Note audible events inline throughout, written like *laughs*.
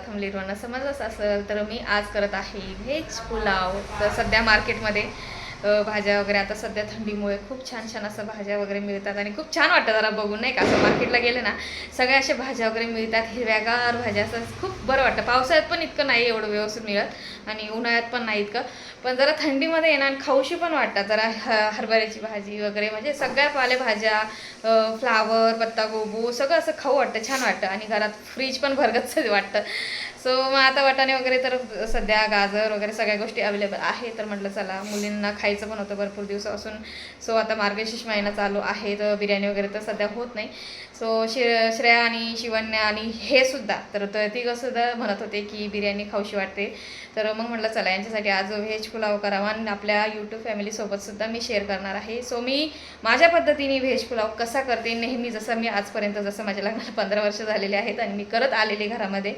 Welcome लिरवाना थंबलीवरनं असेल तर मी आज करत आहे व्हेज पुलाव. तर सध्या मार्केटमध्ये भाज्या वगैरे आता सध्या थंडीमुळे खूप छान छान असं भाज्या वगैरे मिळतात आणि खूप छान वाटतं जरा बघून नाही का? असं मार्केटला गेले ना सगळ्या अशा भाज्या वगैरे मिळतात हिरव्यागार भाज्या असं खूप बरं वाटतं. पावसाळ्यात पण इतकं नाही एवढं व्यवस्थित मिळत आणि उन्हाळ्यात पण नाही इतकं. पण जरा थंडीमध्ये येणार खाऊशी पण वाटतात. जरा ह हरभऱ्याची भाजी वगैरे म्हणजे सगळ्या पालेभाज्या फ्लावर पत्तागोबू सगळं असं खाऊ वाटतं छान वाटतं. आणि घरात फ्रीज पण भरगतच वाटतं. सो मग आता वाटाणे वगैरे तर सध्या गाजर वगैरे सगळ्या गोष्टी अवेलेबल आहे तर म्हटलं चला मुलींना खायचं पण होतं भरपूर दिवसापासून. सो आता मार्गशीर्ष महिना चालू आहे तर बिर्याणी वगैरे तर सध्या होत नाही. सो शि श्रेया आणि शिवन्या आणि हे सुद्धा. तर त- तिघं सुद्धा म्हणत होते की बिर्याणी खाऊशी वाटते. तर मग म्हटलं चला यांच्यासाठी आज व्हेज पुलाव करावा आणि आपल्या यूट्यूब फॅमिलीसोबत सुद्धा मी शेअर करणार आहे. सो मी माझ्या पद्धतीने व्हेज पुलाव कसा करते? नेहमी जसं मी आजपर्यंत जसं माझ्या लग्नाला पंधरा वर्ष झालेले आहेत आणि मी करत आलेले घरामध्ये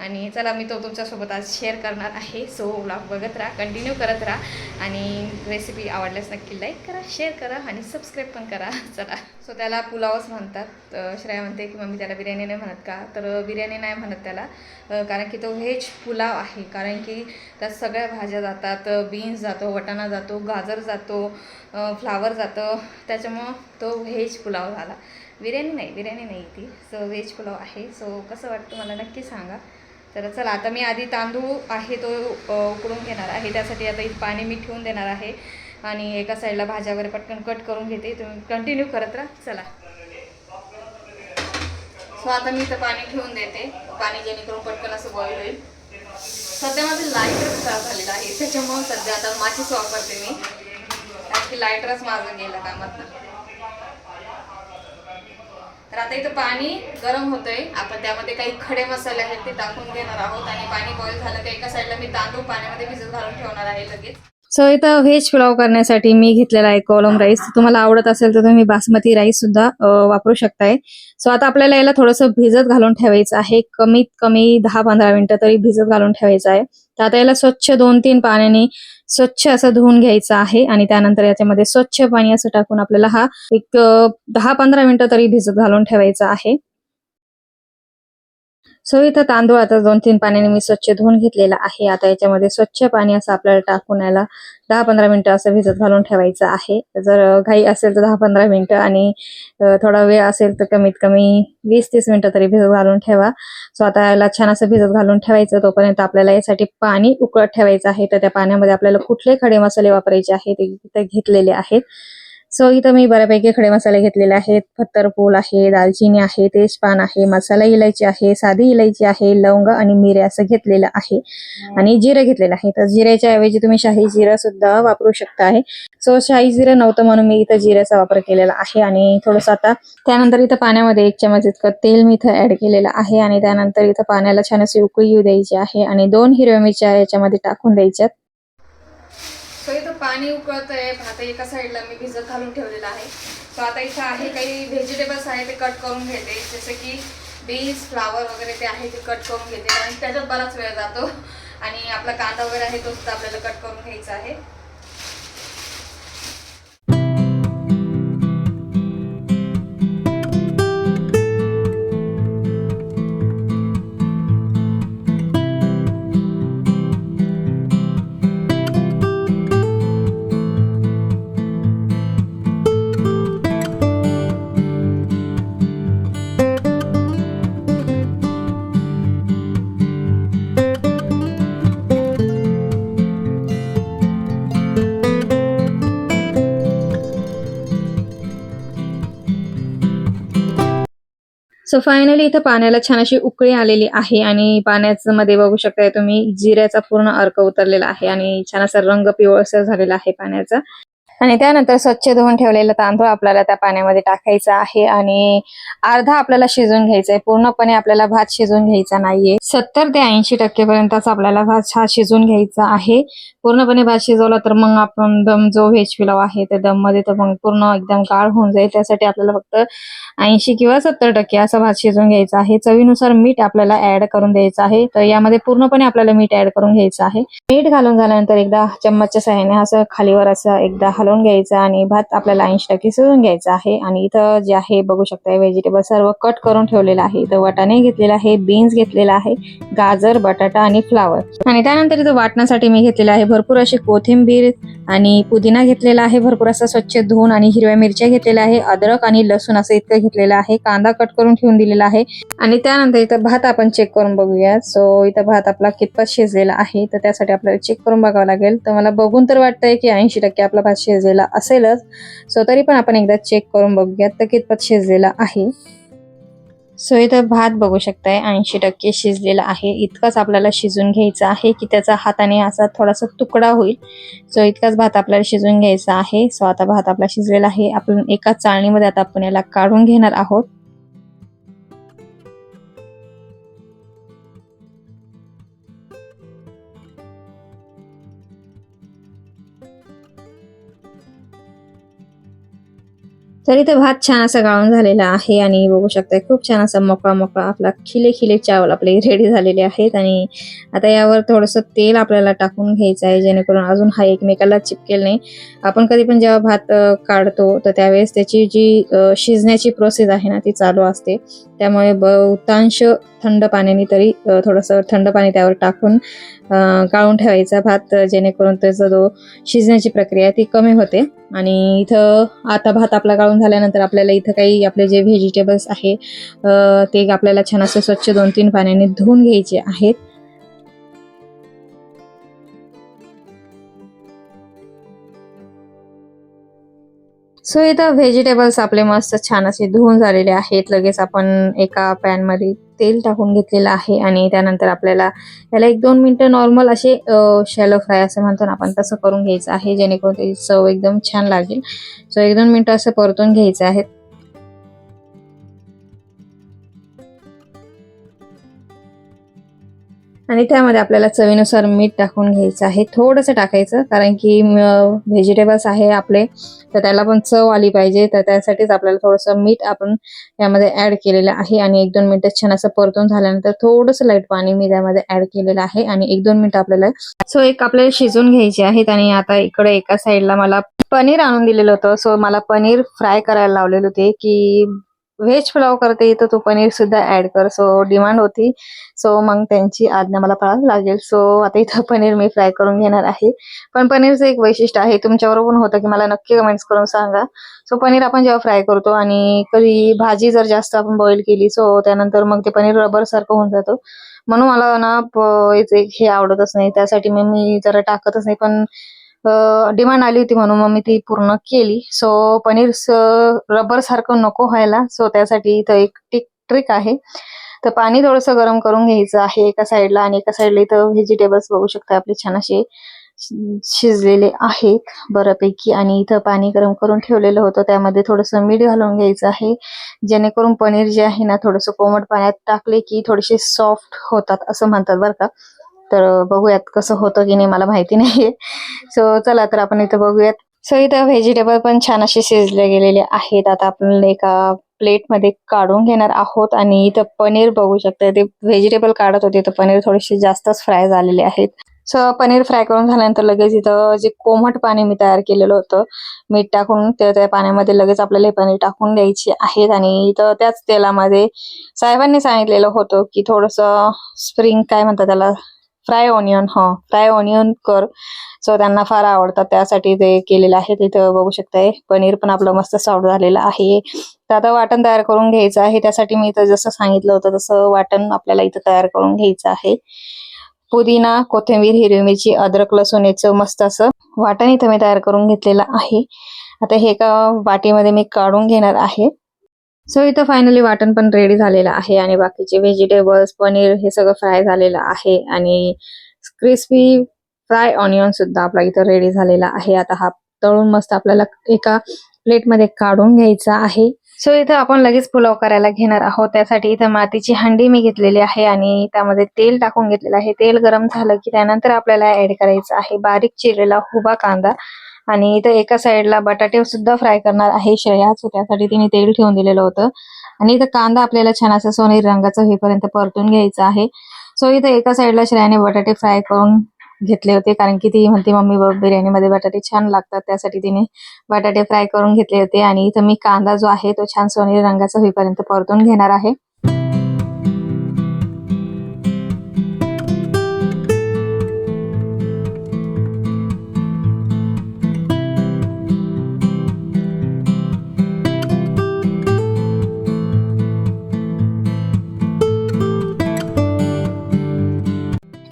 आणि चला मी तो तुमच्यासोबत आज शेअर करणार आहे. सो ब्लॉग बघत राहा कंटिन्यू करत राहा. आणि रेसिपी आवडल्यास नक्की लाईक करा शेअर करा आणि सबस्क्राईब पण करा. *laughs* चला. सो त्याला पुलावच म्हणतात. श्रेया म्हणते की मम्मी त्याला बिर्याणी नाही म्हणत का? तर बिर्याणी नाही म्हणत त्याला. कारण की तो व्हेज पुलाव आहे. कारण की त्यात सगळ्या भाज्या जातात. बीन्स जातो वटाणा जातो गाजर जातो फ्लावर जातं. त्याच्यामुळं तो व्हेज पुलाव झाला. बिर्याणी नाही बिर्याणी नाही ती. सो व्हेज पुलाव आहे. सो कसं वाटतं मला नक्की सांगा. तर चला आता मी आधी तांदूळ आहे तो उकडून घेणार आहे. त्यासाठी आता इथे पाणी मी ठेवून देणार आहे. आणि एका साईडला भाज्या वगैरे पटकन कट करून घेते. तुम्ही कंटिन्यू करत राहा. चला. सो आता मी इथं पाणी ठेवून देते. पाणी जेणेकरून पटकन असं बॉईल होईल. सध्या माझं लायटर खराब झालेलं आहे. त्याच्यामुळे सध्या आता माचीच वापरते मी. कारण की लायटरच माझं गेलं कामात तर आता इथं पाणी गरम होतंय. आपण त्यामध्ये काही खडे मसाले आहेत ते टाकून घेणार आहोत आणि पाणी बॉईल झालं तर एका साईडला मी तांदूळ पाण्यामध्ये भिजत घालून ठेवणार आहे लगेच. सो इथं व्हेज पुलाव करण्यासाठी मी घेतलेला आहे कोलम राईस तुम्हाला आवडत असेल तर तुम्ही बासमती राईस सुद्धा वापरू शकताय. सो आता आपल्याला याला थोडंसं भिजत घालून ठेवायचं आहे. कमीत कमी दहा पंधरा मिनिटं तरी भिजत घालून ठेवायचं आहे. तर आता याला स्वच्छ दोन तीन पाण्याने स्वच्छ असं धुवून घ्यायचं आहे आणि त्यानंतर याच्यामध्ये स्वच्छ पाणी असं टाकून आपल्याला हा एक दहा पंधरा मिनिटं तरी भिजत घालून ठेवायचा आहे. सो इथं तांदूळ आता दोन तीन पाण्याने मी स्वच्छ धुवून घेतलेला आहे. आता याच्यामध्ये स्वच्छ पाणी असं आपल्याला टाकून याला दहा पंधरा मिनिटं असं भिजत घालून ठेवायचं आहे. जर घाई असेल तर दहा पंधरा मिनिटं आणि थोडा वेळ असेल तर कमीत कमी वीस तीस मिनिटं तरी भिजत घालून ठेवा. सो आता याला छान असं भिजत घालून ठेवायचं. तोपर्यंत आपल्याला यासाठी पाणी उकळत ठेवायचं आहे. तर त्या पाण्यामध्ये आपल्याला कुठले खडे मसाले वापरायचे आहेत ते घेतलेले आहेत. सो इथं मी बऱ्यापैकी खडे मसाले घेतलेले आहेत. फत्तरपूल आहे दालचिनी आहे तेजपान आहे मसाला इलायची आहे साधी इलायची आहे लवंग आणि मिरे असं घेतलेलं आहे. आणि जिरं घेतलेलं आहे. तर जिऱ्याच्या ऐवजी तुम्ही शाही जिरं सुद्धा वापरू शकता आहे. सो शाही जिरं नव्हतं म्हणून मी इथं जिऱ्याचा वापर केलेला आहे. आणि थोडंसं आता त्यानंतर इथं पाण्यामध्ये एक चमच इतकं तेल मी इथं ऍड केलेलं आहे. आणि त्यानंतर इथं पाण्याला छान अशी उकळी येऊ द्यायची आहे. आणि दोन हिरव्या मिरच्या याच्यामध्ये टाकून द्यायच्यात. सो इथं पाणी उकळत आहे आता एका साईडला मी भिजत घालून ठेवलेलं आहे. सो आता इथं आहे काही व्हेजिटेबल्स आहे ते कट करून घेते जसे की बीन्स फ्लावर वगैरे ते आहे ते कट करून घेते कारण त्याच्यात बराच वेळ जातो. आणि आपला कांदा वगैरे आहे तो सुद्धा आपल्याला कट करून घ्यायचा आहे. सो फायनली इथं पाण्याला छान अशी उकळी आलेली आहे आणि पाण्याचं मध्ये बघू शकताय तुम्ही जिऱ्याचा पूर्ण अर्क उतरलेला आहे आणि छान असा रंग पिवळसर झालेला आहे पाण्याचा. आणि त्यानंतर स्वच्छ धुवून ठेवलेला तांदूळ आपल्याला त्या पाण्यामध्ये टाकायचा आहे आणि अर्धा आपल्याला शिजवून घ्यायचा आहे. पूर्णपणे आपल्याला भात शिजवून घ्यायचा नाहीये. सत्तर ते ऐंशी टक्केपर्यंतच आपल्याला भात हा शिजून घ्यायचा आहे. पूर्णपणे भात शिजवला तर मग आपण दम जो व्हेज पिलाव आहे त्या दममध्ये तर मग पूर्ण एकदम गाळ होऊन जाईल. त्यासाठी आपल्याला फक्त ऐंशी किंवा सत्तर टक्के असा भात शिजवून घ्यायचा आहे. चवीनुसार मीठ आपल्याला ऍड करून द्यायचं आहे. तर यामध्ये पूर्णपणे आपल्याला मीठ ऍड करून घ्यायचं आहे. मीठ घालून झाल्यानंतर एकदा चम्मचच्या सहाय्याने असं खालीवर असं एकदा हलवून घ्यायचं आणि भात आपल्याला ऐंशी टक्के शिजवून घ्यायचा आहे. आणि इथं जे आहे बघू शकता व्हेजिटेबल सर्व कट करून ठेवलेलं आहे. इथं वाटाणे घेतलेला आहे बीन्स घेतलेला आहे. गाजर बटाटा आणि फ्लावर. आणि त्यानंतर इथं वाटण्यासाठी मी घेतलेलं आहे भरपूर अशी कोथिंबीर आणि पुदिना घेतलेला आहे. भरपूर असं स्वच्छ धुवून आणि हिरव्या मिरच्या घेतलेल्या आहे. अद्रक आणि लसूण असं इतकं घेतलेलं आहे. कांदा कट करून ठेवून दिलेला आहे. आणि त्यानंतर इथं भात आपण चेक करून बघूया सो इथं भात आपला कितपत शिजलेला आहे तर त्यासाठी आपल्याला चेक करून बघावं लागेल. तर मला बघून तर वाटतंय की ऐंशी टक्के आपला भात शिजलेला असेलच. सो तरी पण आपण एकदा चेक करून बघूयात तर कितपत शिजलेला आहे. सो इथं भात बघू शकताय. ऐंशी टक्के शिजलेला आहे. इतकाच आपल्याला शिजून घ्यायचा आहे की त्याचा हाताने असा थोडासा तुकडा होईल. सो इतकाच भात आपल्याला शिजून घ्यायचा आहे. सो आता भात आपला शिजलेला आहे. आपण एका चाळणीमध्ये आता आपण याला काढून घेणार आहोत. तर इथे भात छान असा गाळून झालेला आहे आणि बघू शकताय खूप छान असा मोकळा मोकळा आपला खिले खिले चावल आपले रेडी झालेले आहेत. आणि आता यावर थोडस तेल आपल्याला टाकून घ्यायचं आहे जेणेकरून अजून हा एकमेकाला चिपकेल नाही. आपण कधी पण जेव्हा भात काढतो तर त्यावेळेस त्याची जी शिजण्याची प्रोसेस आहे ना ती चालू असते. त्यामुळे बहुतांश थंड पाण्याने तरी थोडंसं थंड पाणी त्यावर टाकून गाळून ठेवायचा भात जेणेकरून त्याचा जो शिजण्याची प्रक्रिया ती कमी होते. आणि इथं आता भात आपला गाळून झाल्यानंतर आपल्याला इथं काही आपले जे व्हेजिटेबल्स आहे ते आपल्याला छान असं स्वच्छ दोन तीन पाण्याने धुवून घ्यायचे आहेत. सो इथं व्हेजिटेबल्स आपले मस्त छान असे धुवून झालेले आहेत. लगेच आपण एका पॅनमध्ये तेल टाकून घेतलेलं आहे आणि त्यानंतर आपल्याला याला एक दोन मिनटं नॉर्मल असे शॅलो फ्राय असं म्हणतो ना आपण तसं करून घ्यायचं आहे. जेणेकरून त्याची चव एकदम छान लागेल. सो एक दोन मिनटं असं परतून घ्यायचं आहे. आणि त्यामध्ये आपल्याला चवीनुसार मीठ टाकून घ्यायचं आहे. थोडंसं टाकायचं कारण की व्हेजिटेबल्स आहे आपले तर त्याला पण चव आली पाहिजे. तर त्यासाठीच आपल्याला थोडंसं मीठ आपण यामध्ये ऍड केलेलं आहे. आणि एक दोन मिनटं छान असं परतून झाल्यानंतर थोडंसं लाइट पाणी मी त्यामध्ये ऍड केलेलं आहे. आणि एक दोन मिनटं आपल्याला सो एक आपल्याला शिजून घ्यायचे आहेत. आणि आता इकडे एका साईडला मला पनीर आणून दिलेलं होतं. सो मला पनीर फ्राय करायला लावलेले होते की व्हेज पुलाव करते तर तू पनीर सुद्धा ऍड कर. सो डिमांड होती. सो मग त्यांची आज्ञा मला पाळावी लागेल. सो आता इथं पनीर मी फ्राय करून घेणार आहे. पण पनीरचं एक वैशिष्ट्य आहे तुमच्याबरोबर होतं की मला नक्की कमेंट्स करून सांगा. सो पनीर आपण जेव्हा फ्राय करतो आणि कधी भाजी जर जास्त आपण बॉईल केली सो त्यानंतर मग ते पनीर रबर सारखं होऊन जातं. म्हणून मला ना हे आवडतच नाही. त्यासाठी मग मी जरा टाकतच नाही. पण डिमांड आली होती म्हणून मग मी ती पूर्ण केली. सो पनीर रबर सारखं नको व्हायला. सो त्यासाठी इथं एक टिक ट्रिक आहे. तर पाणी थोडंसं गरम करून घ्यायचं आहे एका साईडला आणि एका साईडला इथं व्हेजिटेबल्स बघू शकता आपले छान असे शिजलेले आहेत बऱ्यापैकी. आणि इथं पाणी गरम करून ठेवलेलं होतं. त्यामध्ये थोडंसं मीठ घालून घ्यायचं आहे. जेणेकरून पनीर जे आहे ना थोडंसं कोमट पाण्यात टाकले की थोडेसे सॉफ्ट होतात असं म्हणतात बरं का. तर बघूयात कसं होतं की नाही मला माहिती नाहीये. सो चला तर आपण इथं बघूयात. सो इथं व्हेजिटेबल पण छान असे शिजले गेलेले आहेत. आता आपण एका प्लेटमध्ये काढून घेणार आहोत आणि इथं पनीर बघू शकता. ते व्हेजिटेबल काढत होते तर पनीर थोडेसे जास्तच फ्राय झालेले आहेत. सो पनीर फ्राय करून झाल्यानंतर लगेच इथं जे कोमट पाणी मी तयार केलेलं होतं मीठ टाकून ते त्या पाण्यामध्ये लगेच आपल्याला हे पनीर टाकून द्यायचे आहेत. आणि इथं त्याच तेलामध्ये साहेबांनी सांगितलेलं होतं की थोडंसं स्प्रिंग काय म्हणतात त्याला फ्राय ऑनियन हा फ्राय ऑनियन कर. सो त्यांना फार आवडतात. त्यासाठी ते केलेलं आहे तिथं बघू शकताय. पनीर पण आपलं मस्त सॉफ्ट झालेलं आहे. तर आता वाटण तयार करून घ्यायचं आहे. त्यासाठी मी इथं जसं सांगितलं होतं तसं वाटण आपल्याला इथं तयार करून घ्यायचं आहे. पुदिना कोथिंबीर हिरवी मिरची अद्रक लसूण याचं मस्त असं वाटण इथं मी तयार करून घेतलेलं आहे. आता हे एका वाटीमध्ये मी काढून घेणार आहे. सो इथं फायनली वाटण पण रेडी झालेलं आहे आणि बाकीचे व्हेजिटेबल्स पनीर हे सगळं फ्राय झालेलं आहे आणि क्रिस्पी फ्राय ऑनियन सुद्धा आपला इथं रेडी झालेला आहे. आता हा तळून मस्त आपल्याला एका प्लेटमध्ये काढून घ्यायचा आहे. सो इथं आपण लगेच पुलाव करायला घेणार आहोत. त्यासाठी इथं मातीची हंडी मी घेतलेली आहे आणि त्यामध्ये तेल टाकून घेतलेलं आहे. तेल गरम झालं की त्यानंतर आपल्याला ऍड करायचं आहे बारीक चिरलेला हुबा कांदा. आणि इथं एका साईडला बटाटे सुद्धा फ्राय करणार आहे श्रेया. सो त्यासाठी तिने तेल ठेवून दिलेलं होतं. आणि इथं कांदा आपल्याला छान असा सोनेरी रंगाचा होईपर्यंत परतून घ्यायचा आहे. सो इथं एका साईडला श्रेयाने बटाटे फ्राय करून घेतले होते कारण की ती म्हणते मम्मी बिर्याणीमध्ये बटाटे छान लागतात. त्यासाठी तिने बटाटे फ्राय करून घेतले होते. आणि इथं मी कांदा जो आहे तो छान सोनेरी रंगाचा होईपर्यंत परतून घेणार आहे.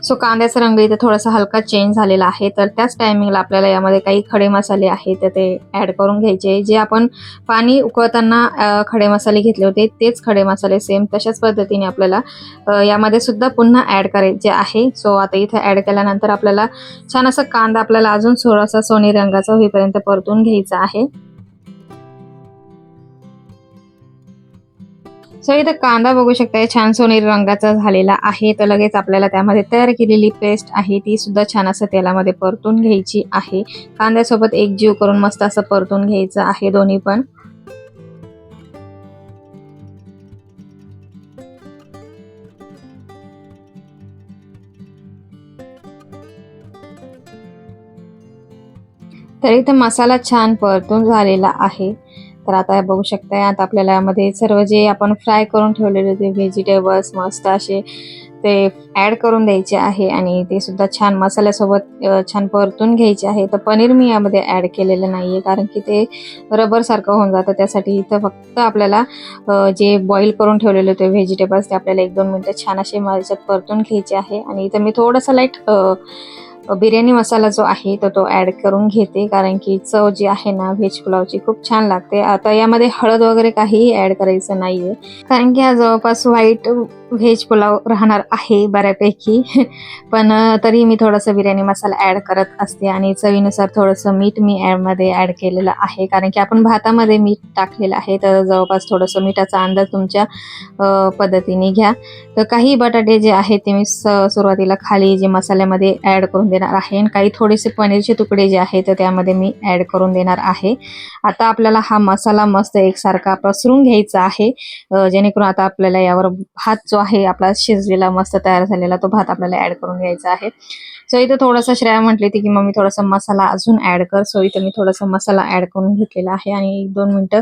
सो कांद्याचा रंग इथे थोडासा हलका चेंज झालेला आहे. तर त्याच टायमिंगला आपल्याला यामध्ये काही खडे मसाले आहेत तर ते ऍड करून घ्यायचे. जे आपण पाणी उकळताना खडे मसाले घेतले होते तेच खडे मसाले सेम तशाच पद्धतीने आपल्याला यामध्ये सुद्धा पुन्हा ऍड करायचे आहे. सो आता इथे ऍड केल्यानंतर आपल्याला छान असा कांदा आपल्याला अजून थोडासा सोनी रंगाचा होईपर्यंत परतून घ्यायचा आहे. सो इथं कांदा बघू शकताय. छान सोनेरी रंगाचा झालेला आहे. तर लगेच आपल्याला त्यामध्ये तयार केलेली पेस्ट आहे. ती सुद्धा छान असं तेलामध्ये परतून घ्यायची आहे. कांद्यासोबत एक जीव करून मस्त असं परतून घ्यायचं आहे दोन्ही पण. तर इथं मसाला छान परतून झालेला आहे. तर आता बघू शकताय आता आपल्याला यामध्ये सर्व जे आपण फ्राय करून ठेवलेले ते व्हेजिटेबल्स मस्त असे ते ऍड करून द्यायचे आहे आणि ते सुद्धा छान मसाल्यासोबत छान परतून घ्यायचे आहे. तर पनीर मी यामध्ये ऍड केलेलं नाहीये कारण की ते रबर सारखं होऊन जातं. त्यासाठी इथं फक्त आपल्याला जे बॉईल करून ठेवलेले होते व्हेजिटेबल्स ते आपल्याला एक दोन मिनटं छान असे माझ्यात परतून घ्यायचे आहे. आणि इथं मी थोडंसं लाइट बिर्याणी मसाला जो आहे तो तो ऍड करून घेते कारण की चव जी आहे ना व्हेज पुलावची खूप छान लागते. आता यामध्ये हळद वगैरे काहीही ऍड करायचं नाहीये. कारण की हा जवळपास व्हाईट व्हेज पुलाव राहणार आहे बऱ्यापैकी. *laughs* पण तरी मी थोडासा बिर्याणी मसाला ऍड करत असते आणि चवीनुसार थोडंसं मीठ मी ॲडमध्ये मध्ये ऍड केलेलं आहे. कारण की आपण भातामध्ये मीठ टाकलेलं आहे तर जवळपास थोडंसं मिठाचा अंदाज तुमच्या पद्धतीने घ्या. तर काही बटाटे जे आहेत ते मी स- सुरुवातीला खाली जे मसाल्यामध्ये ऍड करून देणार आहे आणि काही थोडेसे पनीरचे तुकडे जे आहेत तर त्यामध्ये मी ऍड करून देणार आहे. आता आपल्याला हा मसाला मस्त एकसारखा पसरून घ्यायचा आहे जेणेकरून आता आपल्याला यावर भात जो आहे आपला शिजलेला मस्त तयार झालेला तो भात आपल्याला ऍड करून घ्यायचा आहे. सो इथं थोडासा श्रेया म्हटली होती की मम्मी थोडासा मसाला अजून ऍड कर. सो इथं मी थोडासा मसाला ऍड करून घेतलेला आहे आणि एक दोन मिनिटं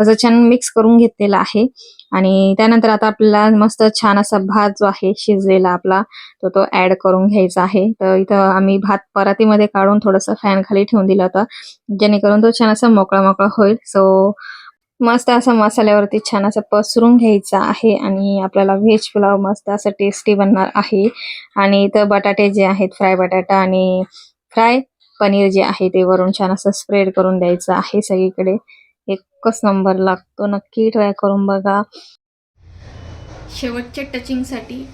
असं छान मिक्स करून घेतलेला आहे. आणि त्यानंतर आता आपल्याला मस्त छान असा भात जो आहे शिजलेला आपला तो तो ऍड करून घ्यायचा आहे. तर इथं आम्ही भात परातीमध्ये काढून थोडंसं फॅन खाली ठेवून दिला होता जेणेकरून तो छान असा मोकळा मोकळा होईल. सो मस्त असा मसाल्यावरती छान असं पसरून घ्यायचा आहे आणि आपल्याला व्हेज पुलाव मस्त असं टेस्टी बनणार आहे. आणि इथं बटाटे जे आहेत फ्राय बटाटा आणि फ्राय पनीर जे आहे ते वरून छान असं स्प्रेड करून द्यायचं आहे सगळीकडे. एकच नंबर लागतो. नक्की ट्राय करून बघा. शेवटच्या टचिंगसाठी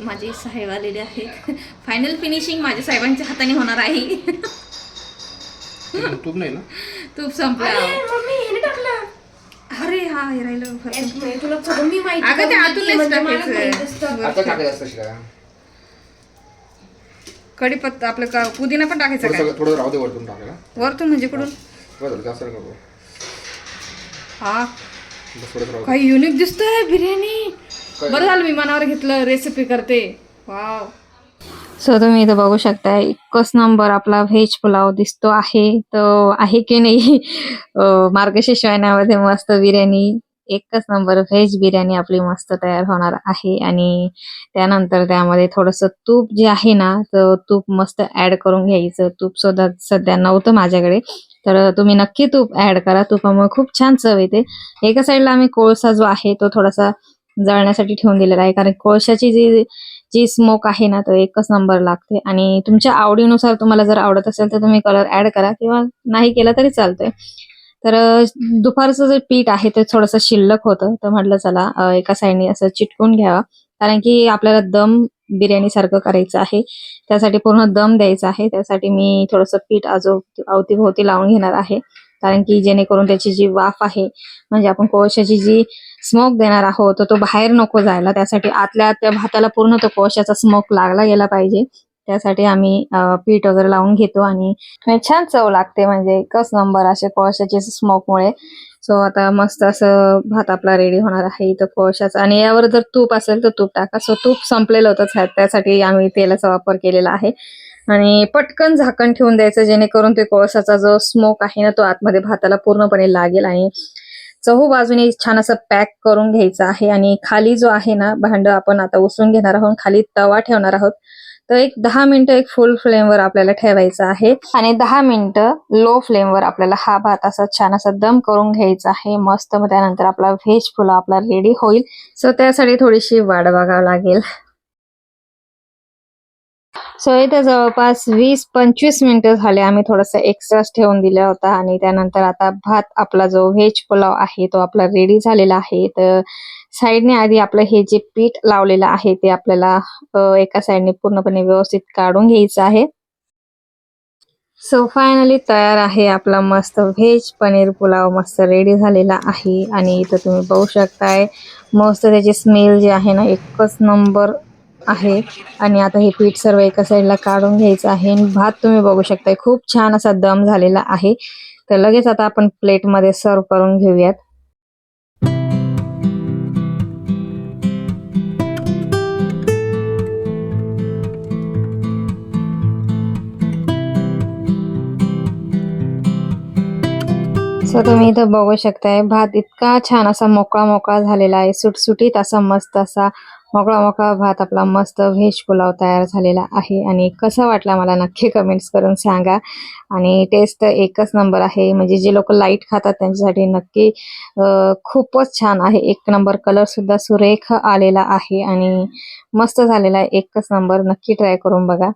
माझे साहेब आलेले आहेत. फायनल फिनिशिंग माझ्या साहेबांच्या हाताने होणार आहे. तूप नाही ना? तूप संपला. मम्मी हे टाकलं. अरे हा हे राहिलं फरक. तुला सगळं मी माहिती अगं ते करून आतूनच देते, म्हणजे मला टाकायचं. माहीत असतं. आता टाकायचं असतं शिरा कढीपत्ता आपलं का पुदिना पण टाकायचा काय थोडं थोडं राहू दे वरतून टाकायला वरतून म्हणजे कुठून बरं जास्त नको हा बस थोडं राहू दे. काही युनिक दिसतोय बिर्याणी? बरं झालं मी मनावर घेतलं रेसिपी करते वाव सो तुम्ही इथं बघू शकता एकच नंबर आपला व्हेज पुलाव दिसतो आहे. तो आहे की नाही *laughs* मार्गशीर्ष महिन्यामध्ये मस्त बिर्याणी एकच नंबर व्हेज बिर्याणी आपली मस्त तयार होणार आहे. आणि त्यानंतर त्यामध्ये थोडंसं तूप जे आहे ना तर तूप मस्त ऍड करून घ्यायचं. तूप सुद्धा सध्या नव्हतं माझ्याकडे. तर तुम्ही नक्की तूप ऍड करा. तुपामुळे खूप छान चव येते. एका साईडला आम्ही कोळसा जो आहे तो थोडासा जळण्यासाठी ठेवून दिलेला आहे. कारण कोळशाची जी जी स्मोक आहे ना तो एकच नंबर लागते. आणि तुमच्या आवडीनुसार तुम्हाला जर आवडत असेल तर तुम्ही कलर ऍड करा किंवा नाही केला तरी चालतंय. तर दुपारचं जे पीठ आहे ते थोडंसं शिल्लक होतं. तर म्हटलं चला एका साईडने असं चिटकून घ्यावा. कारण की आपल्याला दम बिर्याणी सारखं करायचं आहे. त्यासाठी पूर्ण दम द्यायचा आहे. त्यासाठी मी थोडंसं पीठ आजो अवतीभोवती लावून घेणार आहे. कारण की जेणेकरून त्याची जी वाफ आहे म्हणजे आपण कोळशाची जी स्मोक देणार आहोत. तर तो बाहेर नको जायला. त्यासाठी आतल्या त्या भाताला पूर्ण तो कोळशाचा स्मोक लागला गेला पाहिजे. त्यासाठी आम्ही पीठ वगैरे लावून घेतो आणि छान चव लागते म्हणजे एकच नंबर असे कोळशाचे स्मोकमुळे सो आता मस्त असं भात आपला रेडी होणार आहे इथं कोळशाचा. आणि यावर जर तूप असेल तर तूप टाका. सो तूप संपलेलं होतं त्यासाठी आम्ही तेलाचा वापर केलेला आहे. आणि पटकन झाकण ठेवून द्यायचं जेणेकरून ते कोळशाचा जो स्मोक आहे ना तो आतमध्ये भाताला पूर्णपणे लागेल आणि चहू बाजूने छान असं पॅक करून घ्यायचं आहे आणि खाली जो आहे ना भांड आपण आता उसळून घेणार आहोत खाली तवा ठेवणार आहोत. तर एक दहा मिनिटं एक फुल फ्लेमवर आपल्याला ठेवायचं आहे आणि दहा मिनिटं लो फ्लेमवर आपल्याला हा भात असा छान असा दम करून घ्यायचा आहे. मस्त मग त्यानंतर आपला व्हेज पुलाव आपला रेडी होईल. सो त्यासाठी थोडीशी वाट बघावं लागेल. सो इथे जवळपास वीस पंचवीस मिनिटं झाले. आम्ही थोडासा एक्स्ट्राच ठेवून दिला होता आणि त्यानंतर आता भात आपला जो व्हेज पुलाव आहे तो आपला रेडी झालेला आहे. तर साईडने आधी आपलं हे जे पीठ लावलेलं आहे ते आपल्याला एका साईडने पूर्णपणे व्यवस्थित काढून घ्यायचं आहे. सो फायनली तयार आहे आपला मस्त व्हेज पनीर पुलाव. मस्त रेडी झालेला आहे. आणि इथं तुम्ही बघू शकताय मस्त त्याची स्मेल जी आहे ना एकच नंबर आहे. आणि आता हे पीठ सर्व एका साईडला काढून घ्यायचं आहे. आणि भात तुम्ही बघू शकताय खूप छान असा दम झालेला आहे. तर लगेच आता आपण प्लेटमध्ये सर्व करून घेऊयात. सो तुम्ही इथं बघू शकताय भात इतका छान असा मोकळा मोकळा झालेला आहे. सुटसुटीत असा मस्त असा मोकळा मोकळा भात आपला मस्त व्हेज पुलाव तयार झालेला आहे. आणि कसा वाटला मला नक्की कमेंट्स करून सांगा. आणि टेस्ट एकच नंबर आहे. म्हणजे जे लोक लाइट खातात त्यांच्यासाठी नक्की खूपच छान आहे. एक नंबर कलर सुद्धा सुरेख आलेला आहे. आणि मस्त झालेला आहे. एकच नंबर नक्की ट्राय करून बघा.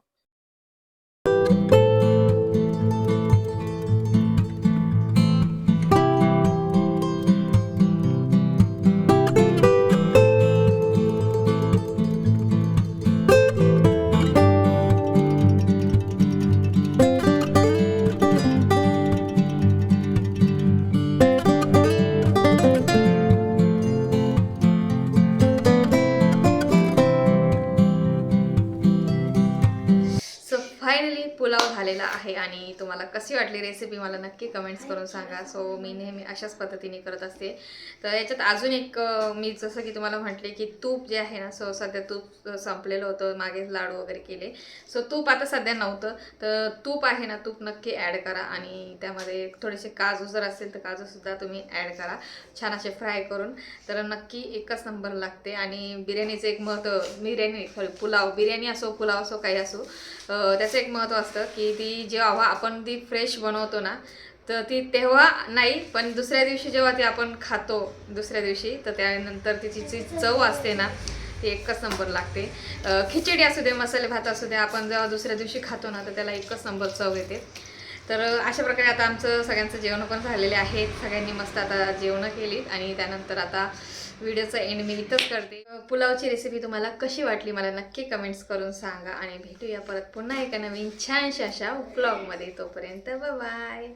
फायनली पुलाव झालेला आहे आणि तुम्हाला कशी वाटली रेसिपी मला नक्की कमेंट्स करून सांगा. सो मी नेहमी अशाच पद्धतीने करत असते. तर याच्यात अजून एक मी जसं की तुम्हाला म्हटले की तूप जे आहे ना सो सध्या तूप संपलेलं होतं. मागे लाडू वगैरे केले. सो तूप आता सध्या नव्हतं. तर तूप आहे ना तूप नक्की ॲड करा आणि त्यामध्ये थोडेसे काजू जर असेल तर काजूसुद्धा तुम्ही ॲड करा. छान असे फ्राय करून. तर नक्की एकच नंबर लागते. आणि बिर्याणीचं एक महत्त्व बिर्याणी सॉरी पुलाव. बिर्याणी असो पुलाव असो काही असो त्याचं एक महत्त्व असतं की ती जेव्हा आपण ती फ्रेश बनवतो ना तर ती तेव्हा नाही पण दुसऱ्या दिवशी जेव्हा ती आपण खातो दुसऱ्या दिवशी तर त्यानंतर तिची जी चव असते ना ती एकच नंबर लागते. खिचडी असू दे मसाले भात असू दे आपण जेव्हा दुसऱ्या दिवशी खातो ना तर त्याला एकच नंबर चव येते. तर अशा प्रकारे आता आमचं सगळ्यांचं जेवण पण झालेले आहेत सगळ्यांनी मस्त आता जेवणं केलीत आणि त्यानंतर आता व्हिडिओचा एंड मी इथंच करते. पुलावची रेसिपी तुम्हाला कशी वाटली मला नक्की कमेंट्स करून सांगा आणि भेटूया परत पुन्हा एका नवीन छानशा अशा ब्लॉगमध्ये तोपर्यंत बाय